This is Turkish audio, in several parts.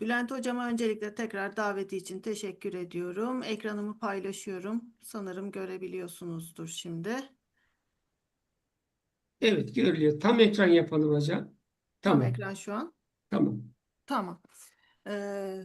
Bülent Hocama öncelikle tekrar daveti için teşekkür ediyorum. Ekranımı paylaşıyorum. Sanırım görebiliyorsunuzdur şimdi. Evet görülüyor. Tam ekran yapalım hocam. Tam Tamam. ekran şu an. Tamam. Tamam. Ee,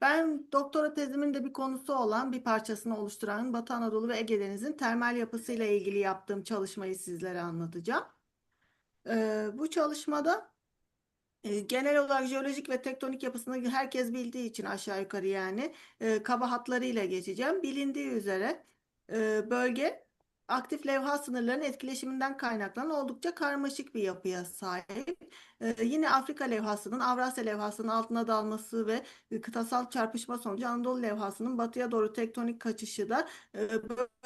ben doktora tezimin de bir konusu olan bir parçasını oluşturan Batı Anadolu ve Ege Denizi'nin termal yapısıyla ilgili yaptığım çalışmayı sizlere anlatacağım. Ee, bu çalışmada e, genel olarak jeolojik ve tektonik yapısını herkes bildiği için aşağı yukarı yani e, kaba hatlarıyla geçeceğim. Bilindiği üzere e, bölge aktif levha sınırlarının etkileşiminden kaynaklanan oldukça karmaşık bir yapıya sahip. E, yine Afrika levhasının Avrasya levhasının altına dalması ve e, kıtasal çarpışma sonucu Anadolu levhasının batıya doğru tektonik kaçışı da e,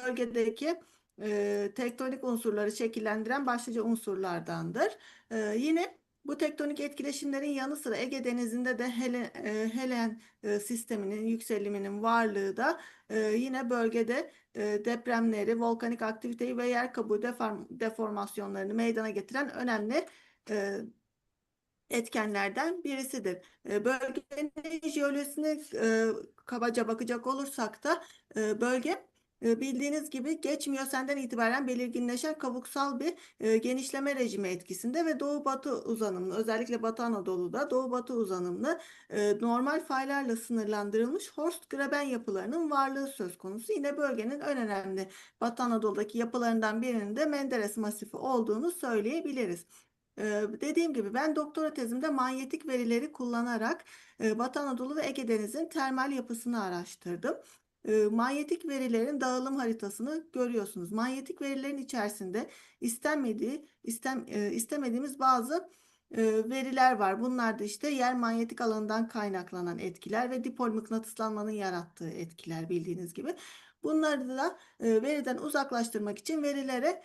bölgedeki e, tektonik unsurları şekillendiren başlıca unsurlardandır. E, yine bu tektonik etkileşimlerin yanı sıra Ege Denizi'nde de Helen, e, Helen e, sisteminin yükseliminin varlığı da e, yine bölgede e, depremleri, volkanik aktiviteyi ve yer kabuğu deform, deformasyonlarını meydana getiren önemli e, etkenlerden birisidir. E, bölgenin jeolojisine e, kabaca bakacak olursak da e, bölge bildiğiniz gibi geç Miyosen'den itibaren belirginleşen kabuksal bir genişleme rejimi etkisinde ve doğu-batı uzanımlı özellikle Batı Anadolu'da doğu-batı uzanımlı e, normal faylarla sınırlandırılmış Horst Graben yapılarının varlığı söz konusu. Yine bölgenin en önemli Batı Anadolu'daki yapılarından birinin de Menderes Masifi olduğunu söyleyebiliriz. Dediğim gibi ben doktora tezimde manyetik verileri kullanarak Batı Anadolu ve Ege Denizi'nin termal yapısını araştırdım. E, manyetik verilerin dağılım haritasını görüyorsunuz. Manyetik verilerin içerisinde istenmediği, istem, e, istemediğimiz bazı veriler var. Bunlar da işte yer manyetik alanından kaynaklanan etkiler ve dipol mıknatıslanmanın yarattığı etkiler bildiğiniz gibi. Bunları da veriden uzaklaştırmak için verilere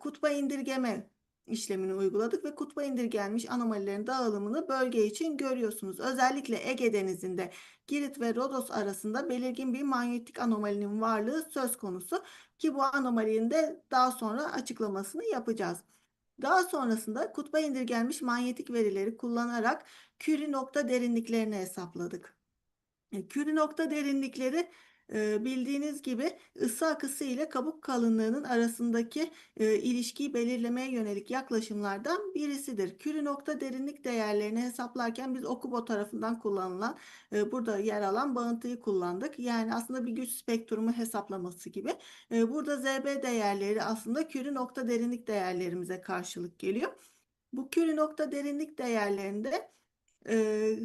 kutba indirgeme işlemini uyguladık ve kutba indirgenmiş anomalilerin dağılımını bölge için görüyorsunuz. Özellikle Ege Denizi'nde Girit ve Rodos arasında belirgin bir manyetik anomalinin varlığı söz konusu ki bu anomalinin de daha sonra açıklamasını yapacağız. Daha sonrasında kutba indirgenmiş manyetik verileri kullanarak küri nokta derinliklerini hesapladık. E, Küri nokta derinlikleri bildiğiniz gibi ısı akısı ile kabuk kalınlığının arasındaki e, ilişkiyi belirlemeye yönelik yaklaşımlardan birisidir. Küri nokta derinlik değerlerini hesaplarken biz Okubo tarafından kullanılan e, burada yer alan bağıntıyı kullandık. Yani aslında bir güç spektrumu hesaplaması gibi. E, burada ZB değerleri aslında küri nokta derinlik değerlerimize karşılık geliyor. Bu küri nokta derinlik değerlerinde e,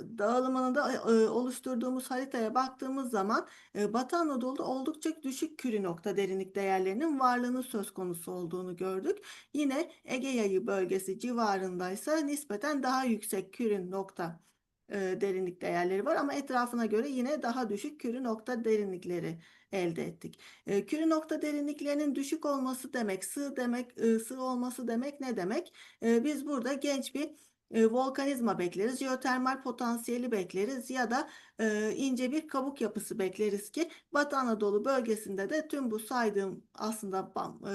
dağılımını da e, oluşturduğumuz haritaya baktığımız zaman e, Batı Anadolu'da oldukça düşük küri nokta derinlik değerlerinin varlığını söz konusu olduğunu gördük. Yine Ege Yayı bölgesi civarındaysa nispeten daha yüksek küri nokta e, derinlik değerleri var ama etrafına göre yine daha düşük küri nokta derinlikleri elde ettik. E, küri nokta derinliklerinin düşük olması demek, sığ demek, e, sığ olması demek ne demek? E, biz burada genç bir e, volkanizma bekleriz, jeotermal potansiyeli bekleriz ya da e, ince bir kabuk yapısı bekleriz ki Batı Anadolu bölgesinde de tüm bu saydığım aslında e,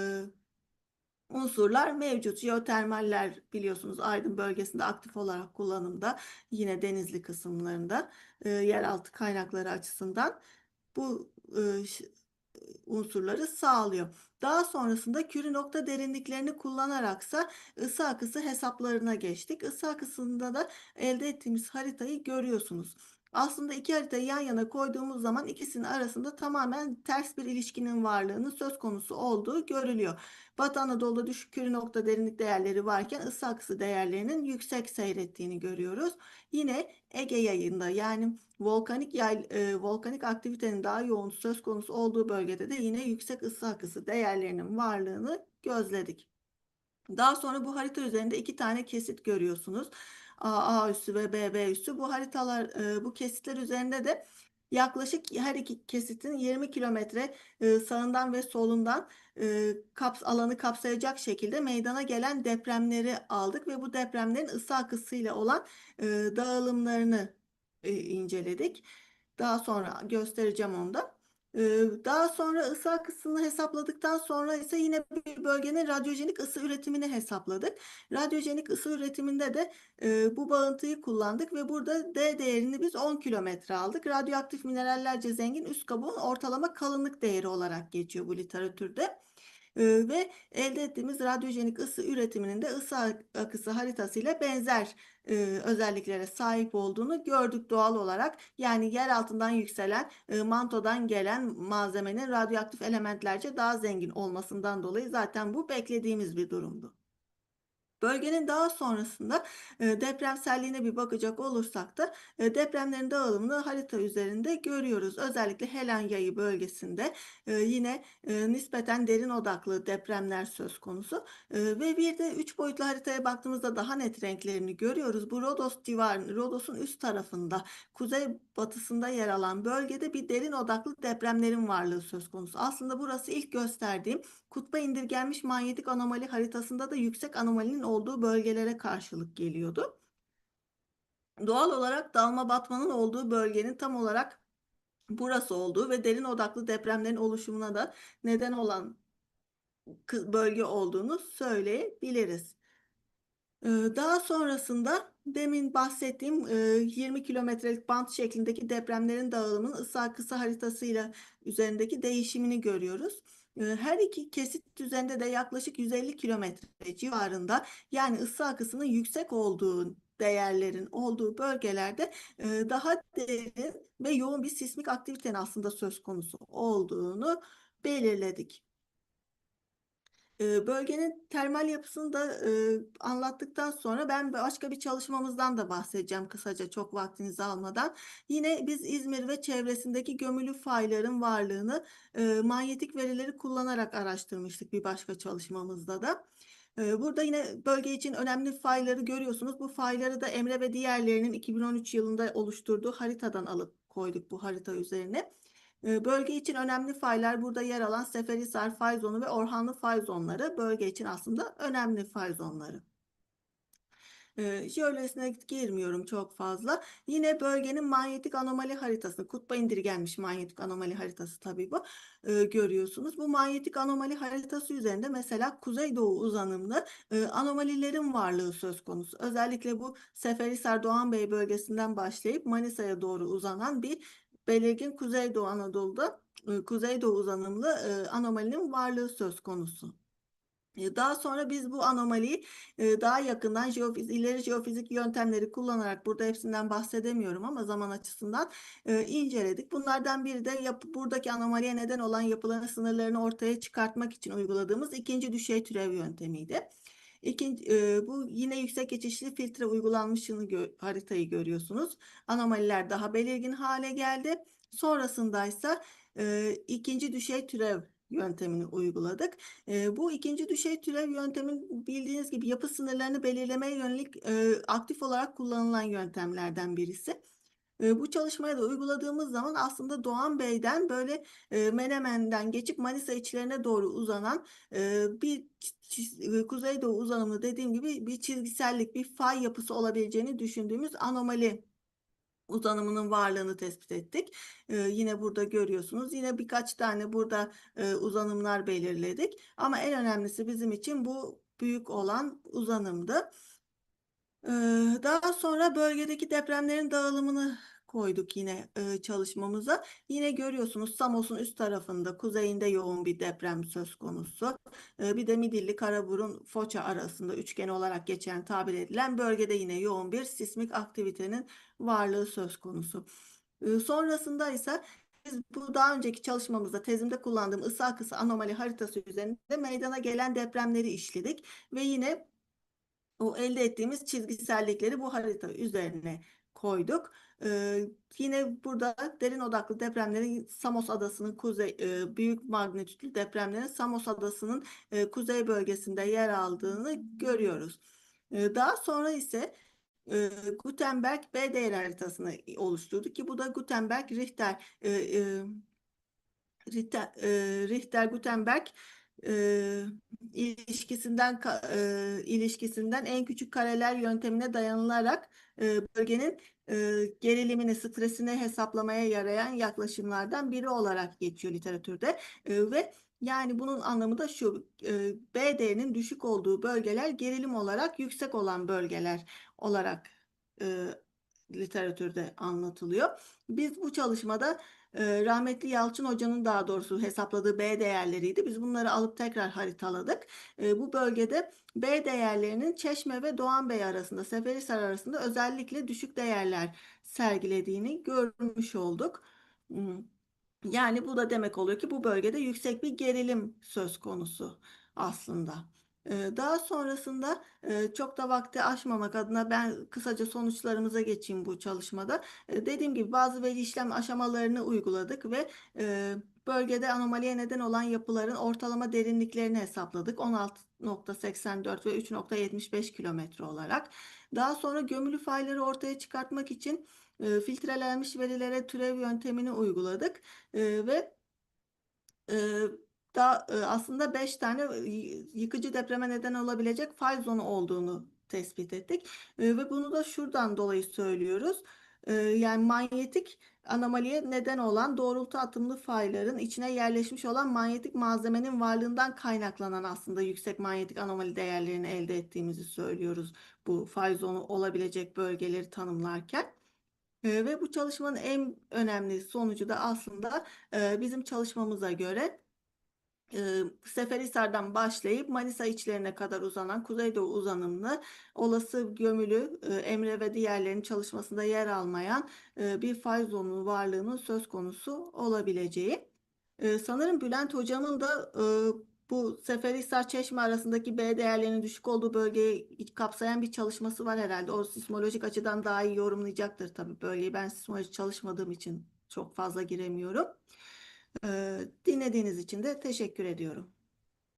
unsurlar mevcut. Jeotermaller biliyorsunuz Aydın bölgesinde aktif olarak kullanımda yine denizli kısımlarında e, yeraltı kaynakları açısından bu unsurları sağlıyor. Daha sonrasında küre nokta derinliklerini kullanaraksa ısı akısı hesaplarına geçtik. Isı akısında da elde ettiğimiz haritayı görüyorsunuz. Aslında iki haritayı yan yana koyduğumuz zaman ikisinin arasında tamamen ters bir ilişkinin varlığını söz konusu olduğu görülüyor. Batı Anadolu'da düşük küre nokta derinlik değerleri varken ısı akısı değerlerinin yüksek seyrettiğini görüyoruz. Yine Ege yayında yani volkanik yay, e, volkanik aktivitenin daha yoğun söz konusu olduğu bölgede de yine yüksek ısı akısı değerlerinin varlığını gözledik. Daha sonra bu harita üzerinde iki tane kesit görüyorsunuz. A, A üssü ve B, B üssü. Bu haritalar, e, bu kesitler üzerinde de yaklaşık her iki kesitin 20 kilometre e, sağından ve solundan e, alanı kapsayacak şekilde meydana gelen depremleri aldık ve bu depremlerin ısı akısıyla olan dağılımlarını inceledik. Daha sonra göstereceğim onu da. Daha sonra ısı akısını hesapladıktan sonra ise yine bir bölgenin radyojenik ısı üretimini hesapladık. Radyojenik ısı üretiminde de bu bağıntıyı kullandık ve burada D değerini biz 10 kilometre aldık. Radyoaktif minerallerce zengin üst kabuğun ortalama kalınlık değeri olarak geçiyor bu literatürde. Ee, ve elde ettiğimiz radyojenik ısı üretiminin de ısı ak- akısı haritasıyla benzer e, özelliklere sahip olduğunu gördük doğal olarak. Yani yer altından yükselen e, mantodan gelen malzemenin radyoaktif elementlerce daha zengin olmasından dolayı zaten bu beklediğimiz bir durumdu. Bölgenin daha sonrasında e, depremselliğine bir bakacak olursak da e, depremlerin dağılımını harita üzerinde görüyoruz. Özellikle Helen Yayı bölgesinde e, yine nispeten derin odaklı depremler söz konusu. Ve bir de üç boyutlu haritaya baktığımızda daha net renklerini görüyoruz. Bu Rodos civarı, Rodos'un üst tarafında, kuzey batısında yer alan bölgede bir derin odaklı depremlerin varlığı söz konusu. Aslında burası ilk gösterdiğim kutba indirgenmiş manyetik anomali haritasında da yüksek anomalinin olduğu bölgelere karşılık geliyordu. Doğal olarak dalma batmanın olduğu bölgenin tam olarak burası olduğu ve derin odaklı depremlerin oluşumuna da neden olan bölge olduğunu söyleyebiliriz. Ee, Daha sonrasında demin bahsettiğim e, 20 kilometrelik bant şeklindeki depremlerin dağılımının ısı akısı haritasıyla üzerindeki değişimini görüyoruz. Ee, Her iki kesit düzeninde de yaklaşık 150 kilometre civarında yani ısı akısının yüksek olduğu değerlerin olduğu bölgelerde e, daha derin ve yoğun bir sismik aktivitenin aslında söz konusu olduğunu belirledik. Bölgenin termal yapısını da anlattıktan sonra ben başka bir çalışmamızdan da bahsedeceğim kısaca çok vaktinizi almadan. Yine biz İzmir ve çevresindeki gömülü fayların varlığını manyetik verileri kullanarak araştırmıştık bir başka çalışmamızda da. Burada yine bölge için önemli fayları görüyorsunuz. Bu fayları da Emre ve diğerlerinin 2013 yılında oluşturduğu haritadan alıp koyduk bu harita üzerine. E, Bölge için önemli faylar burada yer alan Seferihisar fay zonu ve Orhanlı fay zonları bölge için aslında önemli fay zonları. Ee, Jeolojisine girmiyorum çok fazla. Yine bölgenin manyetik anomali haritasını, kutba indirgenmiş manyetik anomali haritası tabii bu. Ee, görüyorsunuz. Bu manyetik anomali haritası üzerinde mesela kuzeydoğu uzanımlı e, anomalilerin varlığı söz konusu. Özellikle bu Seferihisar Doğanbey bölgesinden başlayıp Manisa'ya doğru uzanan bir belirgin Kuzeydoğu Anadolu'da e, Kuzeydoğu uzanımlı e, anomalinin varlığı söz konusu. E, Daha sonra biz bu anomaliyi daha yakından jeofiz ileri jeofizik yöntemleri kullanarak burada hepsinden bahsedemiyorum ama zaman açısından inceledik. Bunlardan biri de yapı, buradaki anomaliye neden olan yapıların sınırlarını ortaya çıkartmak için uyguladığımız ikinci düşey türev yöntemiydi. İkinci, e, bu yine yüksek geçişli filtre uygulanmışını gö- haritayı görüyorsunuz. Anomaliler daha belirgin hale geldi. Sonrasındaysa e, ikinci düşey türev yöntemini uyguladık. E, bu ikinci düşey türev yöntemin bildiğiniz gibi yapı sınırlarını belirlemeye yönelik e, aktif olarak kullanılan yöntemlerden birisi. E, bu çalışmaya da uyguladığımız zaman aslında Doğan Bey'den böyle e, Menemen'den geçip Manisa içlerine doğru uzanan e, bir kuzeydoğu uzanımlı dediğim gibi bir çizgisellik, bir fay yapısı olabileceğini düşündüğümüz anomali uzanımının varlığını tespit ettik. Ee, yine burada görüyorsunuz. Yine birkaç tane burada e, uzanımlar belirledik. Ama en önemlisi bizim için bu büyük olan uzanımdı. Ee, Daha sonra bölgedeki depremlerin dağılımını koyduk yine e, çalışmamıza. Yine görüyorsunuz Samos'un üst tarafında kuzeyinde yoğun bir deprem söz konusu. Ee, Bir de Midilli, Karaburun, Foça arasında üçgen olarak geçen tabir edilen bölgede yine yoğun bir sismik aktivitenin varlığı söz konusu. Ee, Sonrasında ise biz bu daha önceki çalışmamızda tezimde kullandığım ısı akısı anomali haritası üzerinde meydana gelen depremleri işledik ve yine o elde ettiğimiz çizgisellikleri bu harita üzerine koyduk. Ee, yine burada derin odaklı depremlerin Samos Adası'nın kuzey e, büyük magnitüdlü depremlerin Samos Adası'nın e, kuzey bölgesinde yer aldığını görüyoruz. Ee, daha sonra ise e, Gutenberg B değer haritasını oluşturduk ki bu da Gutenberg Richter e, e, Richter, e, Richter Gutenberg e, ilişkisinden e, ilişkisinden en küçük kareler yöntemine dayanılarak e, bölgenin e, gerilimini, stresini hesaplamaya yarayan yaklaşımlardan biri olarak geçiyor literatürde. E, ve yani bunun anlamı da şu, e, B değerinin düşük olduğu bölgeler gerilim olarak yüksek olan bölgeler olarak literatürde anlatılıyor. Biz bu çalışmada e, rahmetli Yalçın Hoca'nın daha doğrusu hesapladığı B değerleriydi. Biz bunları alıp tekrar haritaladık. E, bu bölgede B değerlerinin Çeşme ve Doğan Bey arasında, Seferihisar arasında özellikle düşük değerler sergilediğini görmüş olduk. Hmm. Yani bu da demek oluyor ki bu bölgede yüksek bir gerilim söz konusu aslında. Daha sonrasında çok da vakti aşmamak adına ben kısaca sonuçlarımıza geçeyim bu çalışmada. Dediğim gibi bazı veri işlem aşamalarını uyguladık ve bölgede anomaliye neden olan yapıların ortalama derinliklerini hesapladık. 16.84 ve 3.75 kilometre olarak. Daha sonra gömülü fayları ortaya çıkartmak için filtrelenmiş verilere türev yöntemini uyguladık ve da e, aslında 5 tane e, yıkıcı depreme neden olabilecek fay zonu olduğunu tespit ettik. E, ve bunu da şuradan dolayı söylüyoruz. Yani manyetik anomaliye neden olan doğrultu atımlı fayların içine yerleşmiş olan manyetik malzemenin varlığından kaynaklanan aslında yüksek manyetik anomali değerlerini elde ettiğimizi söylüyoruz bu fay zonu olabilecek bölgeleri tanımlarken. Ve bu çalışmanın en önemli sonucu da aslında bizim çalışmamıza göre e, Seferihisar'dan başlayıp Manisa içlerine kadar uzanan Kuzeydoğu uzanımlı olası gömülü Emre ve diğerlerinin çalışmasında yer almayan bir fay zonunun varlığının söz konusu olabileceği. Sanırım Bülent Hocam'ın da bu Seferihisar Çeşme arasındaki B değerlerinin düşük olduğu bölgeyi kapsayan bir çalışması var herhalde. O sismolojik açıdan daha iyi yorumlayacaktır tabii bölgeyi. Ben sismoloji çalışmadığım için çok fazla giremiyorum. Ee, dinlediğiniz için de teşekkür ediyorum.